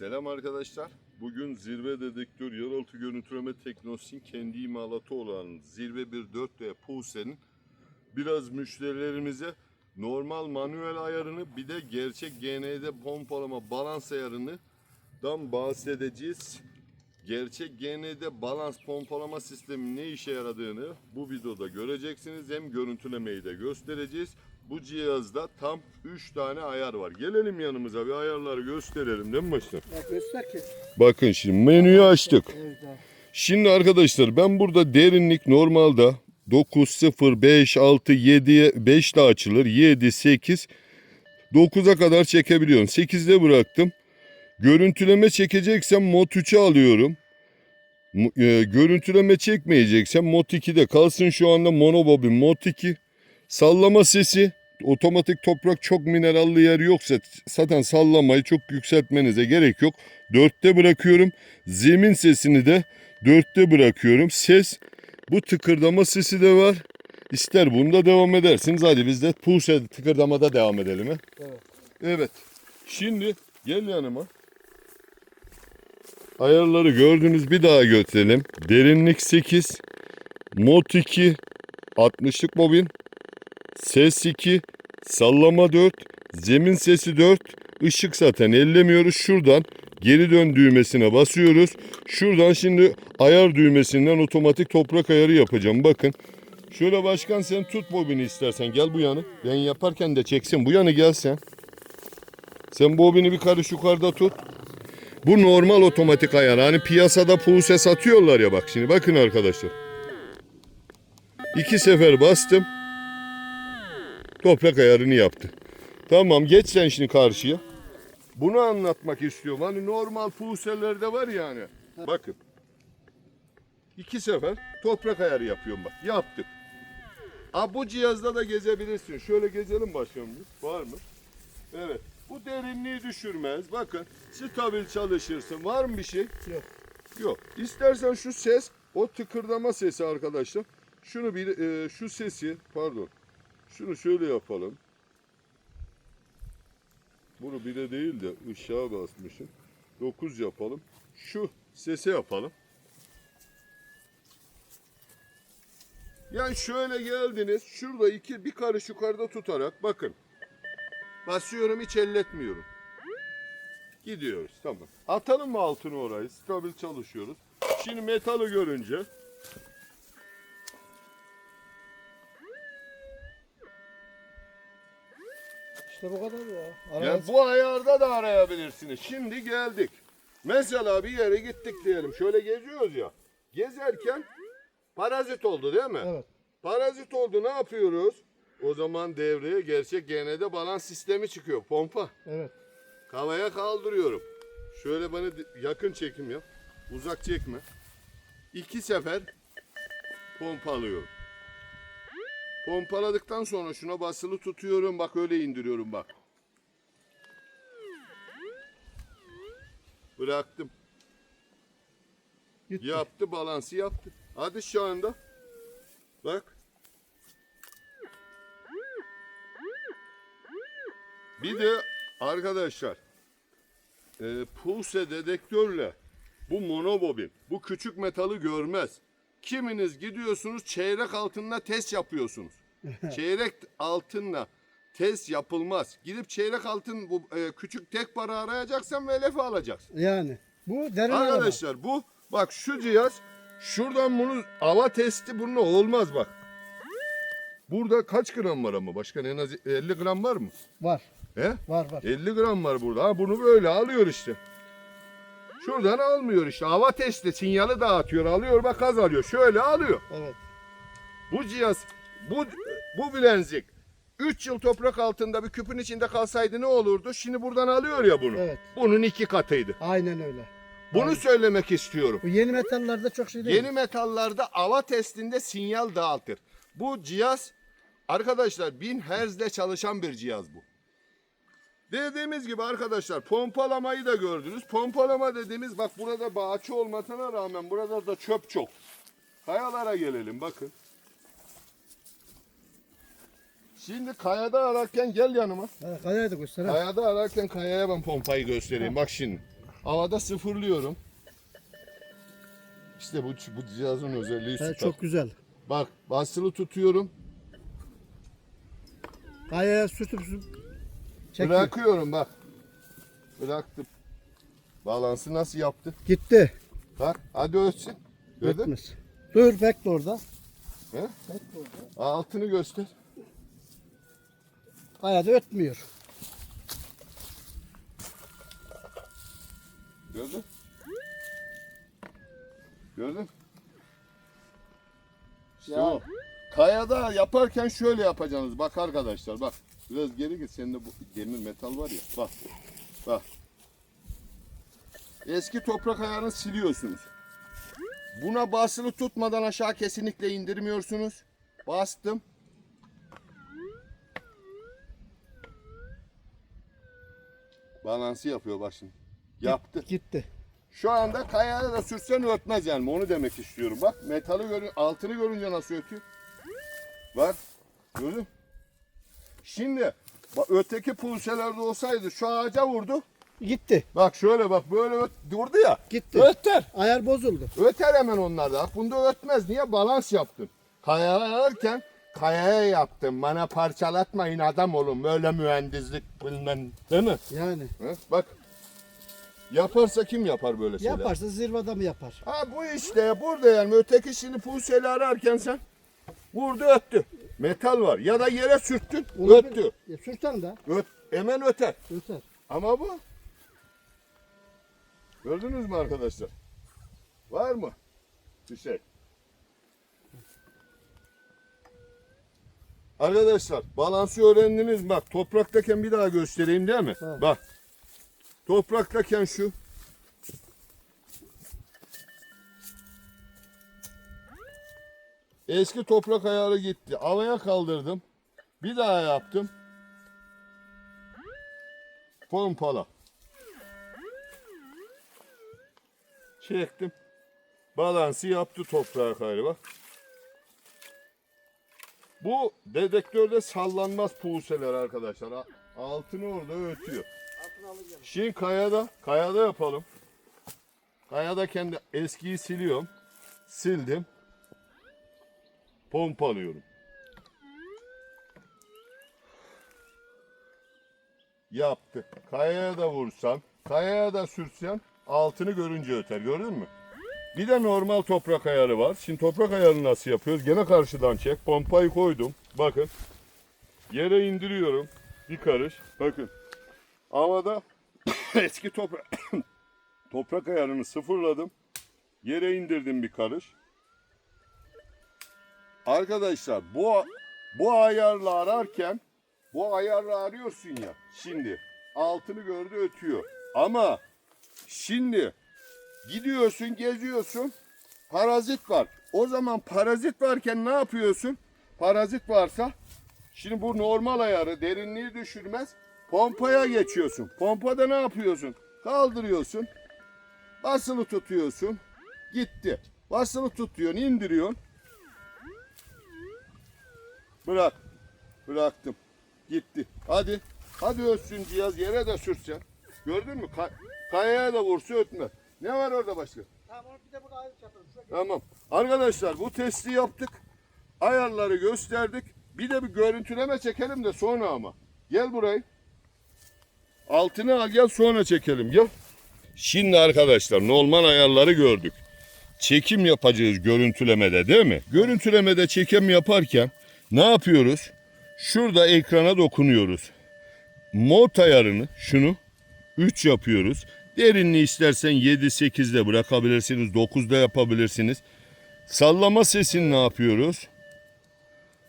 Selam arkadaşlar. Bugün zirve dedektör yeraltı görüntüleme teknolojisinin kendi imalatı olan Zirve 1.4D Puse'nin biraz müşterilerimize normal manuel ayarını bir de gerçek GND pompalama balans ayarını dan bahsedeceğiz. Gerçek GND balans pompalama sistemi ne işe yaradığını bu videoda göreceksiniz. Hem görüntülemeyi de göstereceğiz. Bu cihazda tam 3 tane ayar var. Gelelim yanımıza bir ayarları gösterelim değil mi başkanım? Ya göster ki. Bakın şimdi menüyü açtık. Şimdi arkadaşlar ben burada derinlik normalde 9, 0, 5, 6, 7, 5 de açılır. 7, 8, 9'a kadar çekebiliyorum. 8'de bıraktım. Görüntüleme çekeceksem mod 3'e alıyorum. E, görüntüleme çekmeyeceksem mod 2'de kalsın şu anda monobobin mod 2. Sallama sesi otomatik toprak çok minerallı yer yoksa zaten sallamayı çok yükseltmenize gerek yok. 4'te bırakıyorum. Zemin sesini de 4'te bırakıyorum. Ses bu tıkırdama sesi de var. İster bunda devam edersiniz. Hadi biz de pulse tıkırdamada devam edelim. He? Evet. Evet. Şimdi gel yanıma. Ayarları gördünüz bir daha götürelim. Derinlik 8. Mod 2. 60'lık bobin. Ses 2. Sallama 4. Zemin sesi 4. Işık zaten ellemiyoruz. Şuradan geri dön düğmesine basıyoruz. Şuradan şimdi ayar düğmesinden otomatik toprak ayarı yapacağım. Bakın. Şöyle başkan sen tut bobini istersen. Gel bu yanı. Ben yaparken de çeksin. Bu yanı gel sen. Sen bobini bir karış yukarıda tut. Bu normal otomatik ayar. Hani piyasada pulse satıyorlar ya bak şimdi. Bakın arkadaşlar. İki sefer bastım. Toprak ayarını yaptı. Tamam geç sen şimdi karşıya. Bunu anlatmak istiyorum. Hani normal pulselerde var ya hani. Bakın. İki sefer toprak ayarı yapıyorum bak. Yaptık. Aa, bu cihazda da gezebilirsin. Şöyle gezelim başkanım. bir. Var mı? Evet. Bu derinliği düşürmez. Bakın stabil çalışırsın. Var mı bir şey? Yok. Yok. İstersen şu ses, o tıkırdama sesi arkadaşlar. Şunu bir, e, şu sesi, pardon. Şunu şöyle yapalım. Bunu bile değil de ışığa basmışım. 9 yapalım. Şu sese yapalım. Yani şöyle geldiniz. Şurada iki bir karış yukarıda tutarak bakın. Basıyorum hiç elletmiyorum. Gidiyoruz tamam. Atalım mı altını orayı? Stabil çalışıyoruz. Şimdi metalı görünce İşte bu kadar ya. yani bu ayarda da arayabilirsiniz. Şimdi geldik. Mesela bir yere gittik diyelim. Şöyle geziyoruz ya. Gezerken parazit oldu değil mi? Evet. Parazit oldu ne yapıyoruz? O zaman devreye gerçek GND balans sistemi çıkıyor. Pompa. Evet. Havaya kaldırıyorum. Şöyle bana yakın çekim yap. Uzak çekme. İki sefer pompalıyorum. Pompaladıktan sonra şuna basılı tutuyorum. Bak öyle indiriyorum bak. Bıraktım. Gitti. Yaptı balansı yaptı. Hadi şu anda. Bak. Bir de arkadaşlar e, pulse dedektörle bu monobobin bu küçük metalı görmez. Kiminiz gidiyorsunuz çeyrek altınla test yapıyorsunuz. çeyrek altınla test yapılmaz. Gidip çeyrek altın bu e, küçük tek para arayacaksan VLF alacaksın. Yani. Bu derin. Arkadaşlar bu bak şu cihaz şuradan bunu hava testi bununla olmaz bak. Burada kaç gram var ama başkan en az 50 gram var mı? Var. He? Var var. 50 gram var burada. Ha bunu böyle alıyor işte. Şuradan almıyor işte. Hava testi sinyali dağıtıyor. Alıyor bak gaz alıyor. Şöyle alıyor. Evet. Bu cihaz bu bu bilezik 3 yıl toprak altında bir küpün içinde kalsaydı ne olurdu? Şimdi buradan alıyor ya bunu. Evet. Bunun iki katıydı. Aynen öyle. Bunu söylemek istiyorum. Bu yeni metallerde çok şey değil. Yeni metallarda ava testinde sinyal dağıtır. Bu cihaz arkadaşlar 1000 Hz'de çalışan bir cihaz bu. Dediğimiz gibi arkadaşlar pompalamayı da gördünüz. Pompalama dediğimiz bak burada bahçe olmasına rağmen burada da çöp çok. Kayalara gelelim bakın. Şimdi kayada ararken gel yanıma. Ha, kayaydı göster ha. Kayada ararken kayaya ben pompayı göstereyim. Bak şimdi. Havada sıfırlıyorum. İşte bu, bu cihazın özelliği He, süper. çok güzel. Bak basılı tutuyorum. Kayaya sürtüp sürtüp çekiyor. Bırakıyorum bak. Bıraktım. Balansı nasıl yaptı? Gitti. Bak hadi ölçsün. Gördün mü? Dur bekle orada. He? Bekle orada. Altını göster. Kayada ötmüyor. Gördün? Gördün? İşte Ya. o. Kayada yaparken şöyle yapacaksınız. Bak arkadaşlar bak. Biraz geri git. Senin de bu demir metal var ya. Bak. Bak. Eski toprak ayarını siliyorsunuz. Buna basılı tutmadan aşağı kesinlikle indirmiyorsunuz. Bastım. Balansı yapıyor bak şimdi. Yaptı. Gitti. Şu anda kayaya da sürsen ötmez yani onu demek istiyorum. Bak metalı görün, altını görünce nasıl ötüyor. Bak gördün. mü? Şimdi bak, öteki pulselerde olsaydı şu ağaca vurdu. Gitti. Bak şöyle bak böyle öt, vurdu ya. Gitti. Öter. Ayar bozuldu. Öter hemen onlarda. Bunda ötmez. Niye? Balans yaptın. Kayarken kayaya yaptım. Bana parçalatmayın adam olun. Böyle mühendislik bilmem. Değil mi? Yani. Hı? Bak. Yaparsa kim yapar böyle şeyler? Yaparsa zirvede mi yapar? Ha bu işte burada yani öteki şimdi puseli ararken sen vurdu öttü. Metal var ya da yere sürttün öttü. E, sürten de Öt, hemen öter. öter. Ama bu gördünüz mü arkadaşlar? Var mı bir şey? Arkadaşlar balansı öğrendiniz bak topraktayken bir daha göstereyim değil mi? Evet. Bak topraktayken şu Eski toprak ayarı gitti. Havaya kaldırdım. Bir daha yaptım. Pompala. Çektim. Balansı yaptı toprağa gayrı bak. Bu dedektörde sallanmaz puseler arkadaşlar. Altını orada ötüyor. Şimdi kayada, kayada yapalım. Kayada kendi eskiyi siliyorum. Sildim. Pompalıyorum. Yaptı. Kayaya da vursam, kayaya da sürsem altını görünce öter. Gördün mü? Bir de normal toprak ayarı var. Şimdi toprak ayarını nasıl yapıyoruz? Gene karşıdan çek. Pompayı koydum. Bakın. Yere indiriyorum. Bir karış. Bakın. Havada eski toprak toprak ayarını sıfırladım. Yere indirdim bir karış. Arkadaşlar bu bu ayarla ararken bu ayarla arıyorsun ya şimdi altını gördü ötüyor. Ama şimdi gidiyorsun geziyorsun parazit var. O zaman parazit varken ne yapıyorsun? Parazit varsa şimdi bu normal ayarı derinliği düşürmez. Pompaya geçiyorsun. Pompada ne yapıyorsun? Kaldırıyorsun. Basılı tutuyorsun. Gitti. Basılı tutuyorsun, indiriyorsun. Bırak. Bıraktım. Gitti. Hadi. Hadi ölsün cihaz yere de sürsen. Gördün mü? Ka- kayaya da vursa ötme. Ne var orada başka? Tamam onu bir de burada ayrı yapalım. Tamam. Arkadaşlar bu testi yaptık. Ayarları gösterdik. Bir de bir görüntüleme çekelim de sonra ama. Gel burayı. Altını al gel sonra çekelim gel. Şimdi arkadaşlar normal ayarları gördük. Çekim yapacağız görüntülemede değil mi? Görüntülemede çekim yaparken ne yapıyoruz? Şurada ekrana dokunuyoruz. Mod ayarını şunu 3 yapıyoruz. Derinliği istersen 7-8'de bırakabilirsiniz. 9'da yapabilirsiniz. Sallama sesini ne yapıyoruz?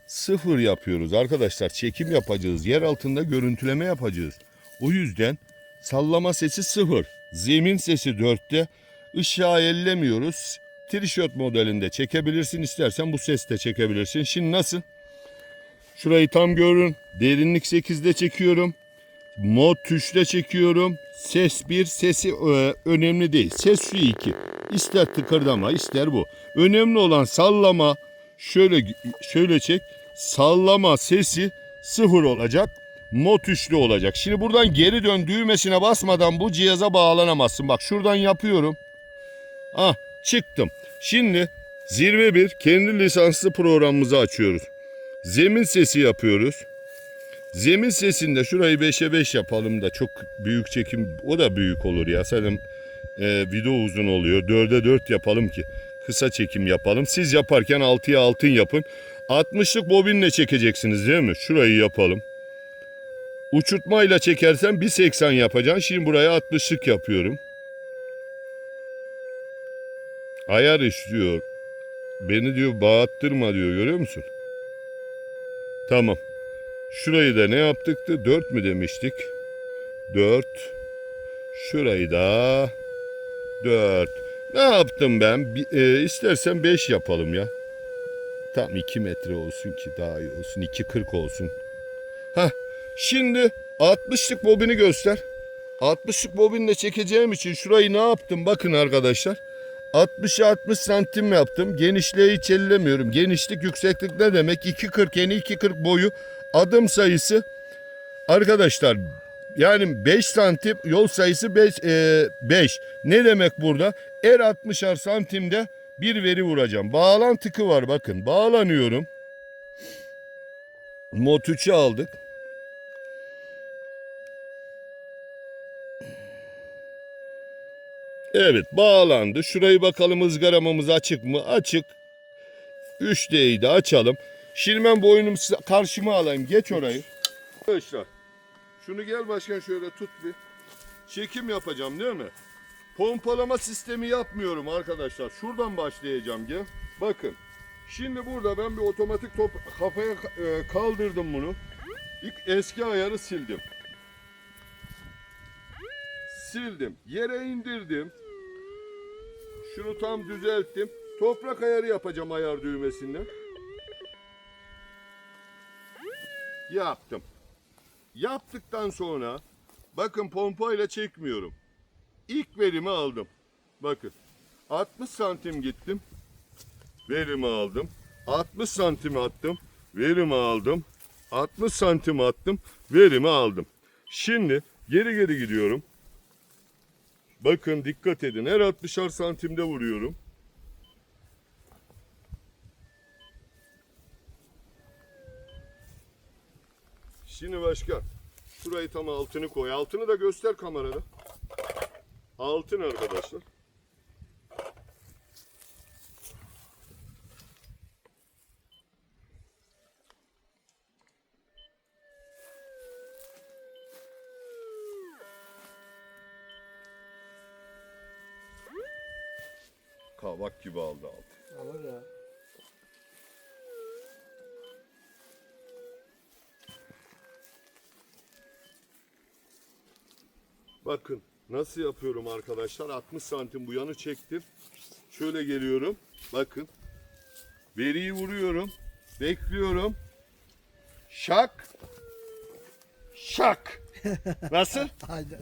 Sıfır yapıyoruz arkadaşlar. Çekim yapacağız. Yer altında görüntüleme yapacağız. O yüzden sallama sesi sıfır. Zemin sesi 4'te. Işığa ellemiyoruz. Trişört modelinde çekebilirsin. istersen bu seste çekebilirsin. Şimdi nasıl? Şurayı tam görün. Derinlik 8'de çekiyorum. Mod tuşla çekiyorum. Ses 1, sesi e, önemli değil. Ses şu 2. İster tıkırdama, ister bu. Önemli olan sallama. Şöyle şöyle çek. Sallama sesi sıfır olacak. Mod üçlü olacak. Şimdi buradan geri dön düğmesine basmadan bu cihaza bağlanamazsın. Bak şuradan yapıyorum. Ah çıktım. Şimdi zirve bir kendi lisanslı programımızı açıyoruz. Zemin sesi yapıyoruz. Zemin sesinde şurayı 5'e 5 yapalım da çok büyük çekim o da büyük olur ya. Senin e, video uzun oluyor. 4'e 4 yapalım ki kısa çekim yapalım. Siz yaparken 6'ya altın yapın. 60'lık bobinle çekeceksiniz değil mi? Şurayı yapalım. Uçurtmayla çekersen 1.80 yapacaksın. Şimdi buraya 60'lık yapıyorum. Ayar istiyor. Beni diyor bağıttırma diyor görüyor musun? Tamam. Şurayı da ne yaptıktı? 4 mü demiştik? 4. Şurayı da 4. Ne yaptım ben? Bir, e, istersen 5 yapalım ya. Tam 2 metre olsun ki daha iyi olsun. 2.40 olsun. Hah. Şimdi 60'lık bobini göster. 60'lık bobinle çekeceğim için şurayı ne yaptım? Bakın arkadaşlar. 60'a 60 santim yaptım. Genişliği hiç ellemiyorum. Genişlik yükseklik ne demek? 2.40 eni 2.40 boyu adım sayısı. Arkadaşlar yani 5 santim yol sayısı 5. 5. Ne demek burada? Er 60'ar santimde bir veri vuracağım. Bağlan tıkı var bakın. Bağlanıyorum. 3'ü aldık. Evet bağlandı. Şurayı bakalım ızgaramamız açık mı? Açık. 3D'yi de açalım. Şimdi ben boynumu karşıma alayım. Geç orayı. Arkadaşlar şunu gel başkan şöyle tut bir. Çekim yapacağım değil mi? Pompalama sistemi yapmıyorum arkadaşlar. Şuradan başlayacağım gel. Bakın. Şimdi burada ben bir otomatik top kafaya e, kaldırdım bunu. İlk eski ayarı sildim. Sildim. Yere indirdim. Şunu tam düzelttim. Toprak ayarı yapacağım ayar düğmesinden. Yaptım. Yaptıktan sonra bakın pompayla çekmiyorum. İlk verimi aldım. Bakın 60 santim gittim. Verimi aldım. 60 santim attım. Verimi aldım. 60 santim attım. Verimi aldım. Şimdi geri geri gidiyorum. Bakın dikkat edin. Her 60'ar santimde vuruyorum. Şimdi başka. Şurayı tam altını koy. Altını da göster kamerada. Altın arkadaşlar. Gibi aldı altı. Alır ya. Bakın nasıl yapıyorum arkadaşlar. 60 santim bu yanı çektim. Şöyle geliyorum. Bakın. Veriyi vuruyorum. Bekliyorum. Şak. Şak. Nasıl?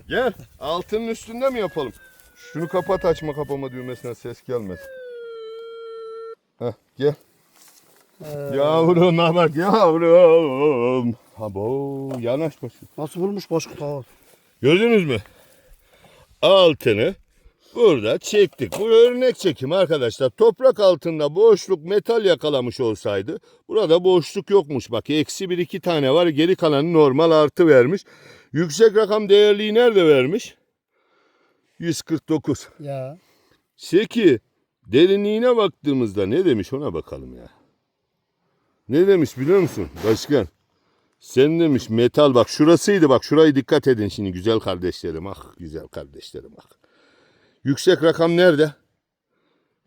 Gel. Altının üstünde mi yapalım? Şunu kapat açma kapama düğmesine ses gelmez. Heh, gel. Ee, Yavruma bak yavrum. Ha bu yanaş başım. nasıl bulmuş boş kutu? Gördünüz mü? Altını burada çektik. Bu örnek çekim arkadaşlar. Toprak altında boşluk metal yakalamış olsaydı burada boşluk yokmuş. Bak eksi bir iki tane var. Geri kalanı normal artı vermiş. Yüksek rakam değerliği nerede vermiş? 149. Ya. Seki derinliğine baktığımızda ne demiş ona bakalım ya. Ne demiş biliyor musun başkan? Sen demiş metal bak şurasıydı bak şurayı dikkat edin şimdi güzel kardeşlerim ah güzel kardeşlerim ah. Yüksek rakam nerede?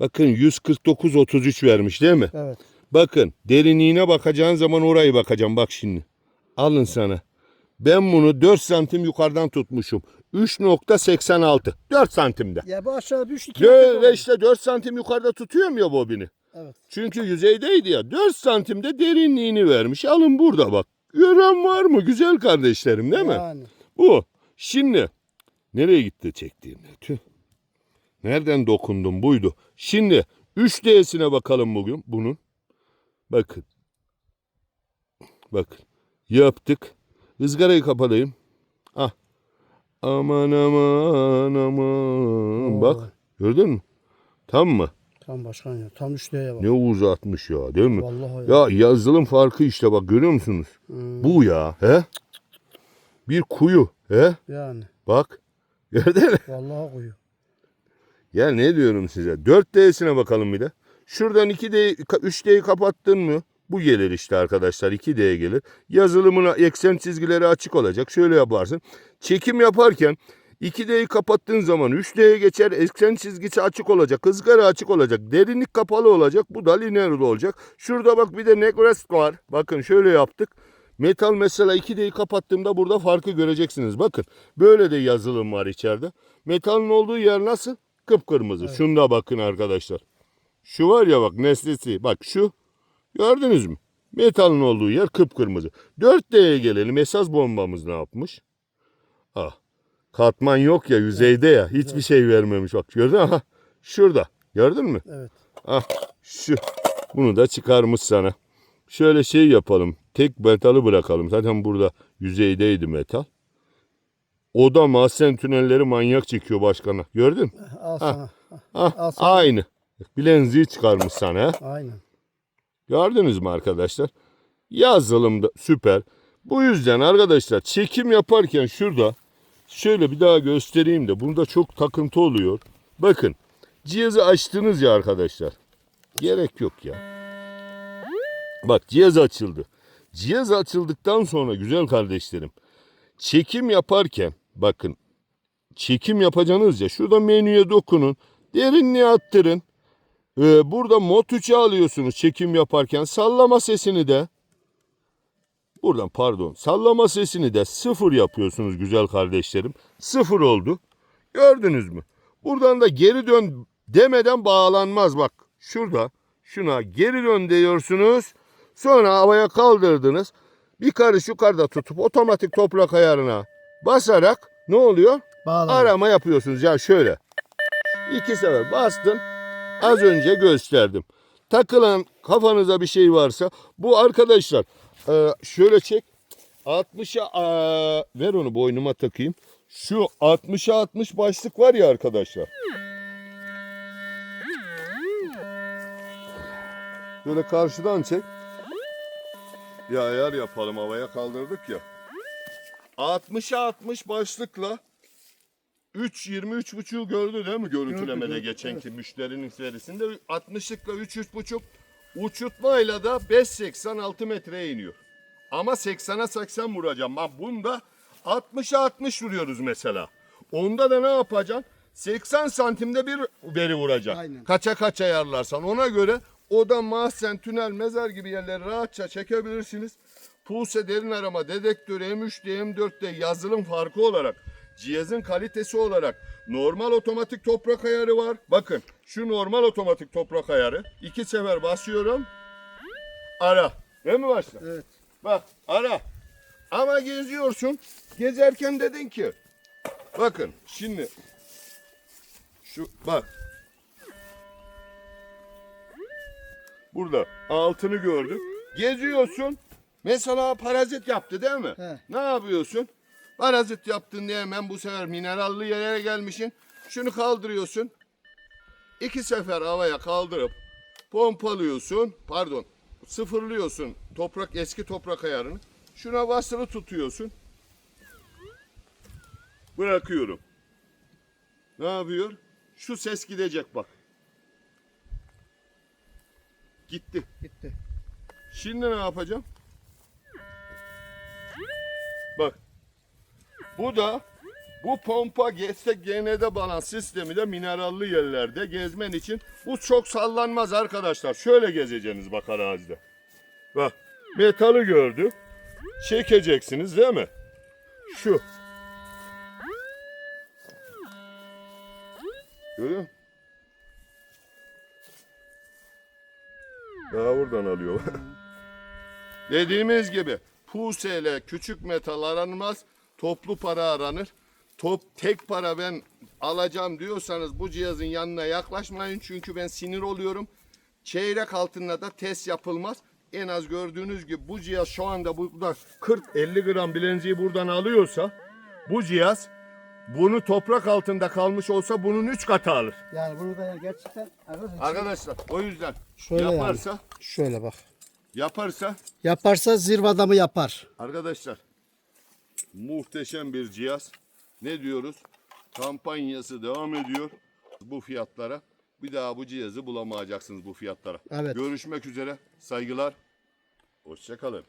Bakın 149 33 vermiş değil mi? Evet. Bakın derinliğine bakacağın zaman orayı bakacağım bak şimdi. Alın sana. Ben bunu 4 santim yukarıdan tutmuşum. 3.86. 4 santimde. Ya bu aşağı düştü. ki. Böyle işte 4 santim yukarıda tutuyorum ya bobini. Evet. Çünkü yüzeydeydi ya. 4 santimde derinliğini vermiş. Alın burada bak. Gören var mı güzel kardeşlerim değil mi? Yani. Bu. Şimdi nereye gitti çektiğim? Tüh. Nereden dokundum buydu. Şimdi 3D'sine bakalım bugün bunun. Bakın. Bakın. Yaptık. Izgarayı kapalayım. Ah. Aman aman aman. Oo. Bak gördün mü? Tam mı? Tam başkan ya. Tam 3D'ye bak. Ne uzatmış ya değil mi? Vallahi ya. Ya yazılım farkı işte bak görüyor musunuz? Hmm, Bu ya he? Bir kuyu he? yani. Bak. Gördün mü? Vallahi koyu. Ya ne diyorum size? 4D'sine bakalım bir de. Şuradan 2D, 3D'yi kapattın mı? Bu gelir işte arkadaşlar 2D gelir. Yazılımına eksen çizgileri açık olacak. Şöyle yaparsın. Çekim yaparken 2D'yi kapattığın zaman 3D'ye geçer. Eksen çizgisi açık olacak. Hızgara açık olacak. Derinlik kapalı olacak. Bu da lineer olacak. Şurada bak bir de negrest var. Bakın şöyle yaptık. Metal mesela 2D'yi kapattığımda burada farkı göreceksiniz. Bakın böyle de yazılım var içeride. Metalın olduğu yer nasıl? Kıpkırmızı. Şunda bakın arkadaşlar. Şu var ya bak nesnesi. Bak şu. Gördünüz mü? Metalın olduğu yer kıpkırmızı. 4D'ye gelelim. Esas bombamız ne yapmış? Ah. Katman yok ya yüzeyde ya. Hiçbir şey vermemiş bak. Gördün mü? Aha. Şurada. Gördün mü? Evet. Ah şu. Bunu da çıkarmış sana. Şöyle şey yapalım. Tek metalı bırakalım. Zaten burada yüzeydeydi metal. O da mahzen tünelleri manyak çekiyor başkana. Gördün? mü? Al sana. Ah, Al sana. aynı. Bilenziği çıkarmış sana. ha. Aynen. Gördünüz mü arkadaşlar? Yazılım süper. Bu yüzden arkadaşlar çekim yaparken şurada şöyle bir daha göstereyim de bunda çok takıntı oluyor. Bakın cihazı açtınız ya arkadaşlar. Gerek yok ya. Bak cihaz açıldı. Cihaz açıldıktan sonra güzel kardeşlerim çekim yaparken bakın çekim yapacaksınız ya şurada menüye dokunun. Derinliği arttırın. Ee, burada mod 3'e alıyorsunuz çekim yaparken sallama sesini de buradan pardon sallama sesini de sıfır yapıyorsunuz güzel kardeşlerim. Sıfır oldu. Gördünüz mü? Buradan da geri dön demeden bağlanmaz bak. Şurada şuna geri dön diyorsunuz. Sonra havaya kaldırdınız. Bir karış yukarıda tutup otomatik toprak ayarına basarak ne oluyor? Bağla. Arama yapıyorsunuz. Ya şöyle. İki sefer bastın. Az önce gösterdim. Takılan kafanıza bir şey varsa bu arkadaşlar e, şöyle çek. 60'a e, ver onu boynuma takayım. Şu 60'a 60 başlık var ya arkadaşlar. Böyle karşıdan çek. Bir ayar yapalım havaya kaldırdık ya. 60'a 60 başlıkla 3 23 buçuğu gördü değil mi görüntülemede gördü, geçenki müşterinin serisinde 60'lıkla 3 3 buçuk uçurtmayla da 5.80 6 metreye iniyor. Ama 80'a 80 vuracağım. Bak bunda 60'a 60 vuruyoruz mesela. Onda da ne yapacaksın? 80 santimde bir veri vuracaksın. Aynen. Kaça kaç ayarlarsan ona göre oda, mahzen, tünel, mezar gibi yerleri rahatça çekebilirsiniz. Pulse derin arama dedektörü M3'de M4'te yazılım farkı olarak cihazın kalitesi olarak normal otomatik toprak ayarı var. Bakın şu normal otomatik toprak ayarı. iki sefer basıyorum. Ara. Değil mi başla? Evet. Bak ara. Ama geziyorsun. Gezerken dedin ki bakın şimdi şu bak burada altını gördük. Geziyorsun. Mesela parazit yaptı değil mi? He. Ne yapıyorsun? Parazit yaptın diye hemen bu sefer minerallı yere gelmişsin. Şunu kaldırıyorsun. İki sefer havaya kaldırıp pompalıyorsun. Pardon sıfırlıyorsun toprak eski toprak ayarını. Şuna basılı tutuyorsun. Bırakıyorum. Ne yapıyor? Şu ses gidecek bak. Gitti. Gitti. Şimdi ne yapacağım? Bak. Bu da bu pompa geçse GND balans sistemi de minerallı yerlerde gezmen için bu çok sallanmaz arkadaşlar. Şöyle gezeceksiniz bak arazide. Bak metalı gördü. Çekeceksiniz değil mi? Şu. Görüyor? Daha buradan alıyor. Dediğimiz gibi puseyle küçük metal aranmaz, toplu para aranır. Top tek para ben alacağım diyorsanız bu cihazın yanına yaklaşmayın çünkü ben sinir oluyorum. Çeyrek altınla da test yapılmaz. en az gördüğünüz gibi bu cihaz şu anda burada 40-50 gram bilenciği buradan alıyorsa bu cihaz bunu toprak altında kalmış olsa bunun 3 katı alır. Yani bunu da gerçekten arkadaşlar Arkadaşlar o yüzden Şöyle yani. yaparsa şöyle bak. yaparsa Yaparsa zirve adamı yapar. arkadaşlar muhteşem bir cihaz. Ne diyoruz? Kampanyası devam ediyor bu fiyatlara. Bir daha bu cihazı bulamayacaksınız bu fiyatlara. Evet. Görüşmek üzere. Saygılar. Hoşçakalın.